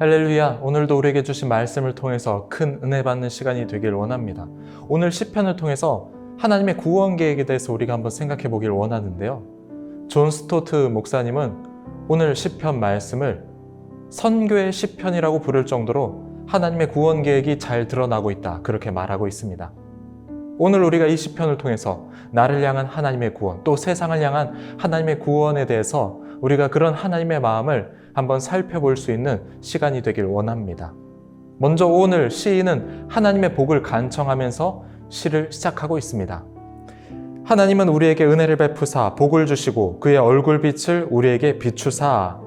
할렐루야. 오늘도 우리에게 주신 말씀을 통해서 큰 은혜 받는 시간이 되길 원합니다. 오늘 시편을 통해서 하나님의 구원 계획에 대해서 우리가 한번 생각해 보길 원하는데요. 존 스토트 목사님은 오늘 시편 말씀을 선교의 시편이라고 부를 정도로 하나님의 구원 계획이 잘 드러나고 있다. 그렇게 말하고 있습니다. 오늘 우리가 이 시편을 통해서 나를 향한 하나님의 구원, 또 세상을 향한 하나님의 구원에 대해서 우리가 그런 하나님의 마음을 한번 살펴볼 수 있는 시간이 되길 원합니다. 먼저 오늘 시인은 하나님의 복을 간청하면서 시를 시작하고 있습니다. 하나님은 우리에게 은혜를 베푸사 복을 주시고 그의 얼굴빛을 우리에게 비추사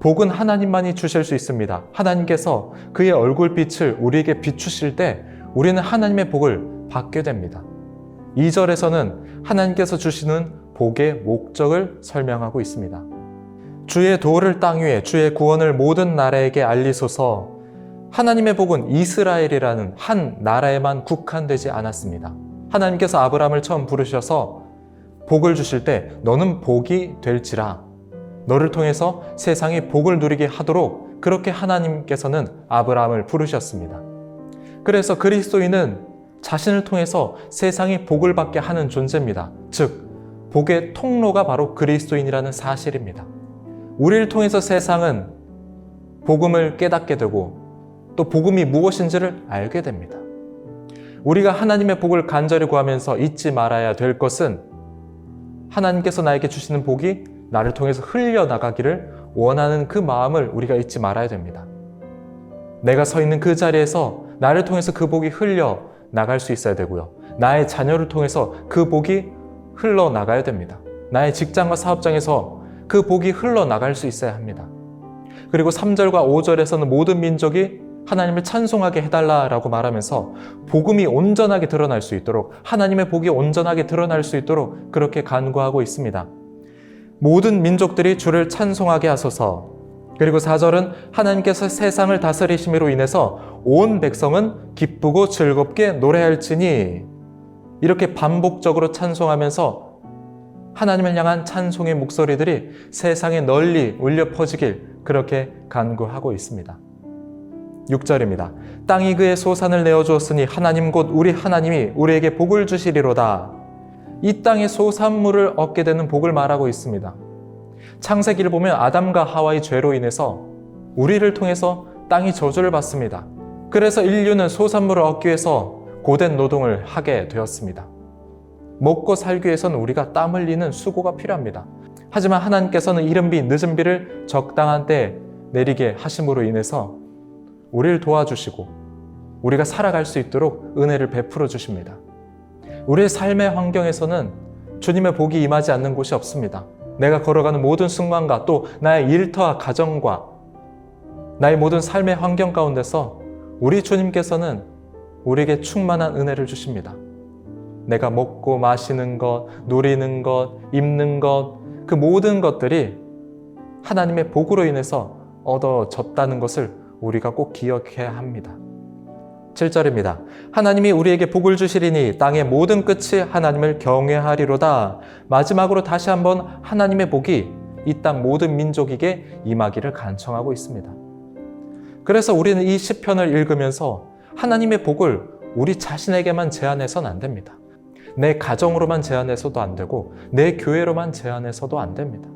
복은 하나님만이 주실 수 있습니다. 하나님께서 그의 얼굴빛을 우리에게 비추실 때 우리는 하나님의 복을 받게 됩니다. 2절에서는 하나님께서 주시는 복의 목적을 설명하고 있습니다. 주의 도를 땅 위에 주의 구원을 모든 나라에게 알리소서 하나님의 복은 이스라엘이라는 한 나라에만 국한되지 않았습니다. 하나님께서 아브라함을 처음 부르셔서 복을 주실 때 너는 복이 될지라 너를 통해서 세상이 복을 누리게 하도록 그렇게 하나님께서는 아브라함을 부르셨습니다. 그래서 그리스도인은 자신을 통해서 세상이 복을 받게 하는 존재입니다. 즉, 복의 통로가 바로 그리스도인이라는 사실입니다. 우리를 통해서 세상은 복음을 깨닫게 되고 또 복음이 무엇인지를 알게 됩니다. 우리가 하나님의 복을 간절히 구하면서 잊지 말아야 될 것은 하나님께서 나에게 주시는 복이 나를 통해서 흘려나가기를 원하는 그 마음을 우리가 잊지 말아야 됩니다. 내가 서 있는 그 자리에서 나를 통해서 그 복이 흘려 나갈 수 있어야 되고요. 나의 자녀를 통해서 그 복이 흘러나가야 됩니다. 나의 직장과 사업장에서 그 복이 흘러나갈 수 있어야 합니다. 그리고 3절과 5절에서는 모든 민족이 하나님을 찬송하게 해달라라고 말하면서 복음이 온전하게 드러날 수 있도록 하나님의 복이 온전하게 드러날 수 있도록 그렇게 간구하고 있습니다. 모든 민족들이 주를 찬송하게 하소서. 그리고 4절은 하나님께서 세상을 다스리심으로 인해서 온 백성은 기쁘고 즐겁게 노래할지니 이렇게 반복적으로 찬송하면서 하나님을 향한 찬송의 목소리들이 세상에 널리 울려 퍼지길 그렇게 간구하고 있습니다. 6절입니다. 땅이 그의 소산을 내어 주었으니 하나님 곧 우리 하나님이 우리에게 복을 주시리로다. 이 땅의 소산물을 얻게 되는 복을 말하고 있습니다. 창세기를 보면 아담과 하와의 죄로 인해서 우리를 통해서 땅이 저주를 받습니다. 그래서 인류는 소산물을 얻기 위해서 고된 노동을 하게 되었습니다. 먹고 살기 위해서는 우리가 땀 흘리는 수고가 필요합니다. 하지만 하나님께서는 이른 비 늦은 비를 적당한 때 내리게 하심으로 인해서 우리를 도와주시고 우리가 살아갈 수 있도록 은혜를 베풀어 주십니다. 우리의 삶의 환경에서는 주님의 복이 임하지 않는 곳이 없습니다. 내가 걸어가는 모든 순간과 또 나의 일터와 가정과 나의 모든 삶의 환경 가운데서 우리 주님께서는 우리에게 충만한 은혜를 주십니다. 내가 먹고 마시는 것, 누리는 것, 입는 것, 그 모든 것들이 하나님의 복으로 인해서 얻어졌다는 것을 우리가 꼭 기억해야 합니다. 7절입니다. 하나님이 우리에게 복을 주시리니 땅의 모든 끝이 하나님을 경외하리로다. 마지막으로 다시 한번 하나님의 복이 이 땅 모든 민족에게 임하기를 간청하고 있습니다. 그래서 우리는 이 시편을 읽으면서 하나님의 복을 우리 자신에게만 제한해서는 안 됩니다. 내 가정으로만 제한해서도 안 되고 내 교회로만 제한해서도 안 됩니다.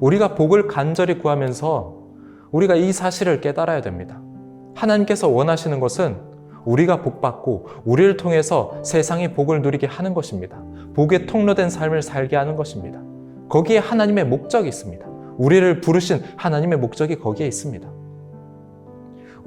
우리가 복을 간절히 구하면서 우리가 이 사실을 깨달아야 됩니다. 하나님께서 원하시는 것은 우리가 복받고 우리를 통해서 세상이 복을 누리게 하는 것입니다. 복의 통로된 삶을 살게 하는 것입니다. 거기에 하나님의 목적이 있습니다. 우리를 부르신 하나님의 목적이 거기에 있습니다.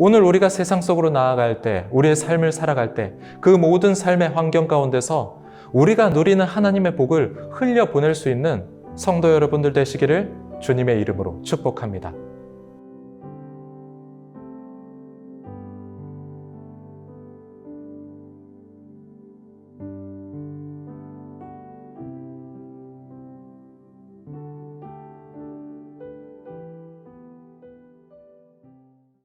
오늘 우리가 세상 속으로 나아갈 때, 우리의 삶을 살아갈 때, 그 모든 삶의 환경 가운데서 우리가 누리는 하나님의 복을 흘려 보낼 수 있는 성도 여러분들 되시기를 주님의 이름으로 축복합니다.